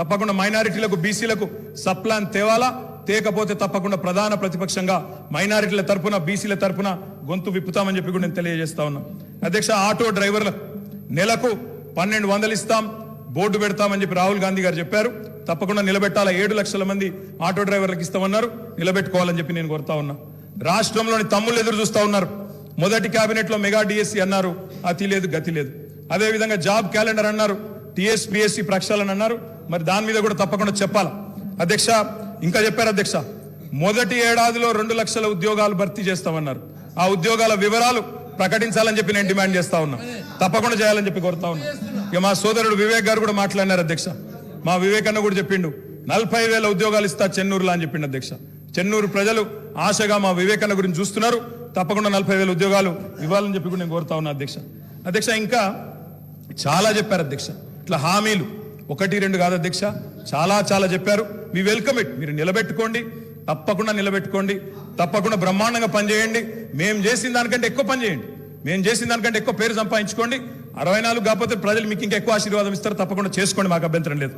తప్పకుండా మైనారిటీలకు బీసీలకు సప్లాన్ తేవాలా? తేకపోతే తప్పకుండా ప్రధాన ప్రతిపక్షంగా మైనారిటీల తరపున బీసీల తరపున గొంతు విప్పుతామని చెప్పి కూడా నేను తెలియజేస్తా ఉన్నా. అధ్యక్ష ఆటో డ్రైవర్ల నెలకు పన్నెండు వందలు ఇస్తాం బోర్డు పెడతామని చెప్పి రాహుల్ గాంధీ గారు చెప్పారు. తప్పకుండా నిలబెట్టాలా? ఏడు లక్షల మంది ఆటో డ్రైవర్లకు ఇస్తామన్నారు. నిలబెట్టుకోవాలని చెప్పి నేను కోరుతా ఉన్నా. రాష్ట్రంలోని తమ్ముళ్ళు ఎదురు చూస్తూ ఉన్నారు. మొదటి క్యాబినెట్లో మెగా డిఎస్సి అన్నారు. అతి లేదు గతి లేదు. అదే విధంగా జాబ్ క్యాలెండర్ అన్నారు. టిఎస్పిఎస్సి ప్రక్షాళన అన్నారు. మరి దాని మీద కూడా తప్పకుండా చెప్పాలి? అధ్యక్ష ఇంకా చెప్పారు అధ్యక్ష? మొదటి ఏడాదిలో రెండు లక్షల ఉద్యోగాలు భర్తీ చేస్తామన్నారు. ఆ ఉద్యోగాల వివరాలు ప్రకటించాలని చెప్పి నేను డిమాండ్ చేస్తా ఉన్నా. తప్పకుండా చేయాలని చెప్పి కోరుతా ఉన్నా. ఇక మా సోదరుడు వివేక్ గారు కూడా మాట్లాడినారు అధ్యక్ష. మా వివేక్ అన్న కూడా చెప్పిండు నలభై వేల ఉద్యోగాలు ఇస్తా చెన్నూరులో అని చెప్పిండు అధ్యక్ష. చెన్నూరు ప్రజలు ఆశగా మా వివేకన్న గురించి చూస్తున్నారు. తప్పకుండా నలభై వేల ఉద్యోగాలు ఇవ్వాలని చెప్పి కూడా నేను కోరుతా ఉన్నా అధ్యక్ష. అధ్యక్ష ఇంకా చాలా చెప్పారు అధ్యక్ష. ఇట్లా హామీలు. ఒకటి రెండు కాదు అధ్యక్ష. చాలా చాలా చెప్పారు. మీ వెల్కమ్ ఇట్. మీరు నిలబెట్టుకోండి. తప్పకుండా నిలబెట్టుకోండి. తప్పకుండా బ్రహ్మాండంగా పనిచేయండి. మేము చేసిన దానికంటే ఎక్కువ పని చేయండి. మేము చేసిన దానికంటే ఎక్కువ పేరు సంపాదించుకోండి. అరవై నాలుగు కాకపోతే ప్రజలు మీకు ఇంకా ఎక్కువ ఆశీర్వాదం ఇస్తారు. తప్పకుండా చేసుకోండి. మాకు అభ్యంతరం లేదు.